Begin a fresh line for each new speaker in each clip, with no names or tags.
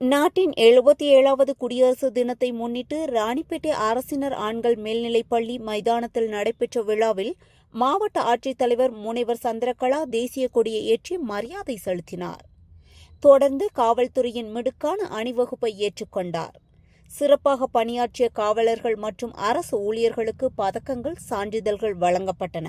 நாட்டின் எழுபத்தி ஏழாவது குடியரசு தினத்தை முன்னிட்டு ராணிப்பேட்டை அரசினர் ஆண்கள் மேல்நிலைப்பள்ளி மைதானத்தில் நடைபெற்ற விழாவில் மாவட்ட ஆட்சித்தலைவர் முனைவர் சந்திரகலா தேசிய கொடியை ஏற்றி மரியாதை செலுத்தினார். தொடர்ந்து காவல்துறையின் மிடுக்கான அணிவகுப்பை ஏற்றுக்கொண்டார் சிறப்பாக பணியாற்றிய காவலர்கள் மற்றும் அரசு ஊழியர்களுக்கு பதக்கங்கள் சான்றிதழ்கள் வழங்கப்பட்டன.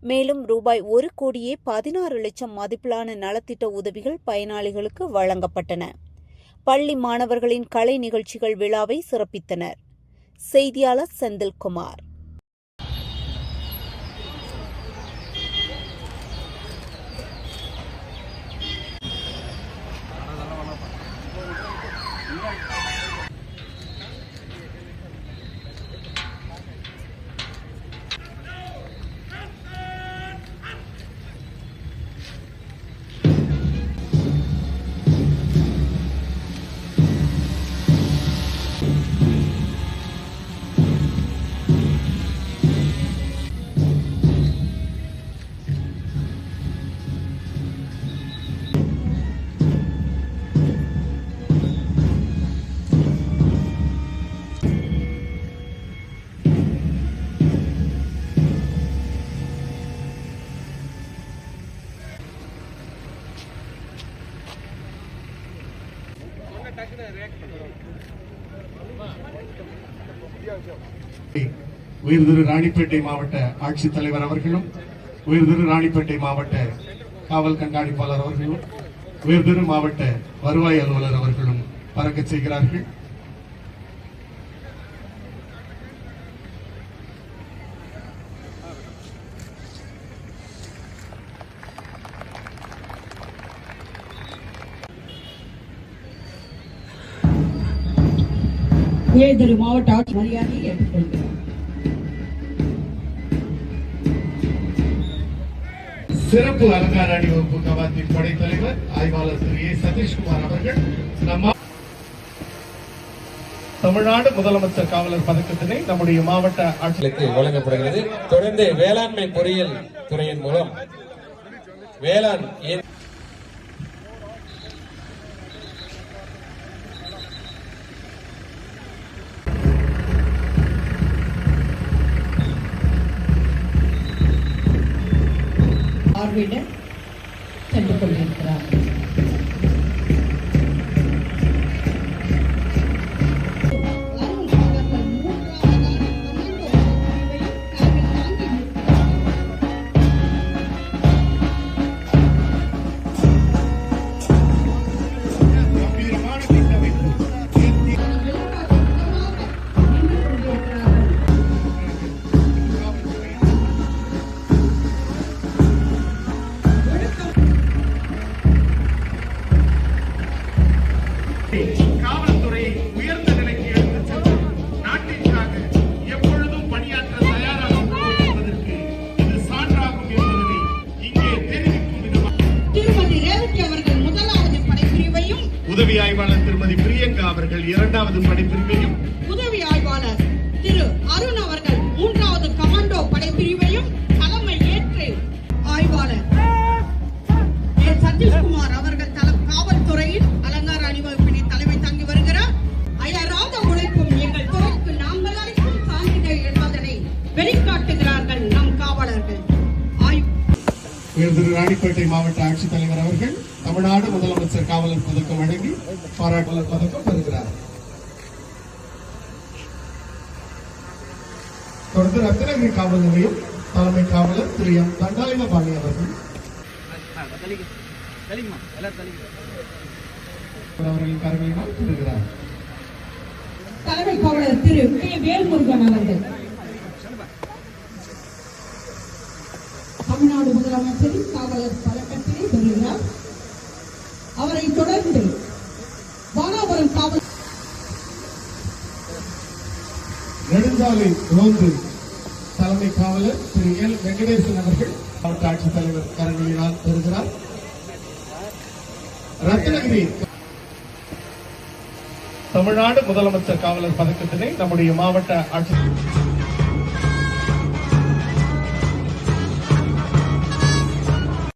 மேலும் ரூபாய் ஒரு கோடியே பதினாறு லட்சம் மதிப்பிலான நலத்திட்ட உதவிகள் பயனாளிகளுக்கு வழங்கப்பட்டன. பள்ளி மாணவர்களின் கலை நிகழ்ச்சிகள் விழாவை சிறப்பித்தனர். செய்தியாளர் செந்தில்குமார்.
உயர் திரு ராணிப்பேட்டை மாவட்ட ஆட்சித்தலைவர் அவர்களும் உயர் திரு ராணிப்பேட்டை மாவட்ட காவல் கண்காணிப்பாளர் அவர்களும் உயர்திரு மாவட்ட வருவாய் அலுவலர் அவர்களும் பறக்கச் செய்கிறார்கள்.
உயர்திரு மாவட்ட ஆட்சி மரியாதையை ஏற்றுக்கொள்கிறோம்
சிறப்பு அலங்கார அணிவகுப்பு கவாத்தின் படைத்தலைவர் ஆய்வாளர் திரு ஏ சதீஷ்குமார் அவர்கள் நம்ம தமிழ்நாடு முதலமைச்சர் காவலர் பதக்கத்தினை நம்முடைய மாவட்ட
ஆட்சிகளுக்கு வழங்கப்படுகிறது. தொடர்ந்து வேளாண்மை பொறியியல் துறையின் மூலம் வேளாண்
hidden காவல்துறையை உயர்ந்த நிலைக்கு எடுத்துச் சென்று நாட்டிற்காக எப்பொழுதும் பணியாற்ற தயாராக என்பதற்கு இது சான்றாகும் என்பதனை இங்கே தெரிவிக்கும் விதமாக
திருமதி ரேவதி அவர்கள் முதலாவது படைப்பிரிவையும்
உதவி ஆய்வாளர் திருமதி பிரியங்கா அவர்கள் இரண்டாவது படைப்பிரிவையும்
ஆசிரியர் திரு
ராணிப்பேட்டை மாவட்ட ஆட்சித்தலைவர் அவர்கள் தமிழ்நாடு முதலமைச்சர் காவலர் பதக்கம் வழங்கி பாராட்டுதல் பதக்கம் பெறுகிறார். தொடர்ந்து ரத்தினகிரி காவல் நிலையம் தலைமை காவலர் திரு எம் தண்டாயுதபாணி அவர்கள். அவர்களின் கருவியினால் பெறுகிறார்
தலைமை காவலர் திரு கே. வேல்முருகன் அவர்கள். தமிழ்நாடு முதலமைச்சரின் காவலர் பதக்கத்தினை பெறுகிறார் அவரை தொடர்ந்து வானாபுரம் காவல்
நெடுஞ்சாலை ரோந்து தலைமை காவலர் திரு எல் வெங்கடேசன் அவர்கள் மாவட்ட ஆட்சித்தலைவர் கரணியினால் பெறுகிறார் ரத்னகிரி தமிழ்நாடு முதலமைச்சர் காவலர் பதக்கத்தினை நம்முடைய மாவட்ட ஆட்சித்தலைவர்